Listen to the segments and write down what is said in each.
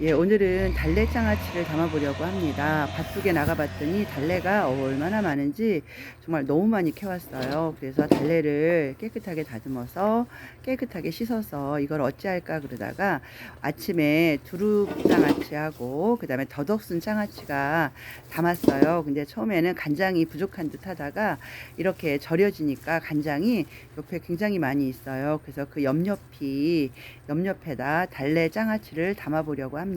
예, 오늘은 달래 장아찌를 담아보려고 합니다. 밭두개 나가봤더니 달래가 어, 얼마나 많은지 정말 너무 많이 캐왔어요. 그래서 달래를 깨끗하게 다듬어서 깨끗하게 씻어서 이걸 어찌할까 그러다가 아침에 두릅 장아찌하고 그 다음에 더덕순 장아찌가 담았어요. 근데 처음에는 간장이 부족한 듯 하다가 이렇게 절여지니까 간장이 옆에 굉장히 많이 있어요. 그래서 그 옆옆이 옆옆에다 달래 장아찌를 담아보려고 합니다.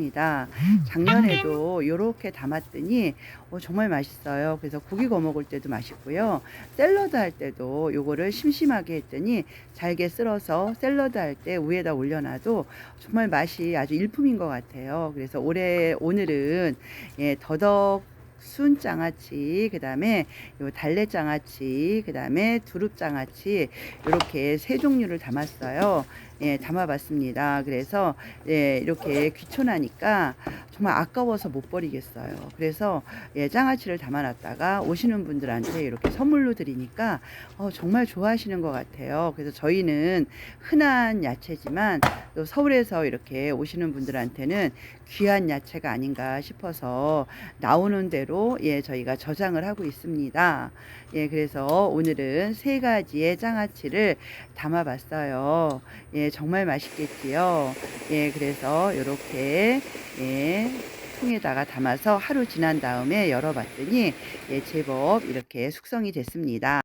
작년에도 이렇게 담았더니 어, 정말 맛있어요. 그래서 고기 구워 먹을 때도 맛있고요. 샐러드 할 때도 요거를 심심하게 했더니 잘게 쓸어서 샐러드 할 때 위에다 올려놔도 정말 맛이 아주 일품인 것 같아요. 그래서 올해 오늘은 예, 더덕 순 장아찌, 그 다음에 요 달래 장아찌, 그 다음에 두릅 장아찌, 이렇게 세 종류를 담았어요. 예, 담아봤습니다. 그래서 예, 이렇게 귀촌하니까 정말 아까워서 못 버리겠어요. 그래서 예, 장아찌를 담아놨다가 오시는 분들한테 이렇게 선물로 드리니까 어, 정말 좋아하시는 것 같아요. 그래서 저희는 흔한 야채지만 또 서울에서 이렇게 오시는 분들한테는 귀한 야채가 아닌가 싶어서 나오는 대로 예, 저희가 저장을 하고 있습니다. 예, 그래서 오늘은 세 가지의 장아찌를 담아봤어요. 예, 정말 맛있겠지요. 예, 그래서 이렇게 예, 통에다가 담아서 하루 지난 다음에 열어봤더니 예, 제법 이렇게 숙성이 됐습니다.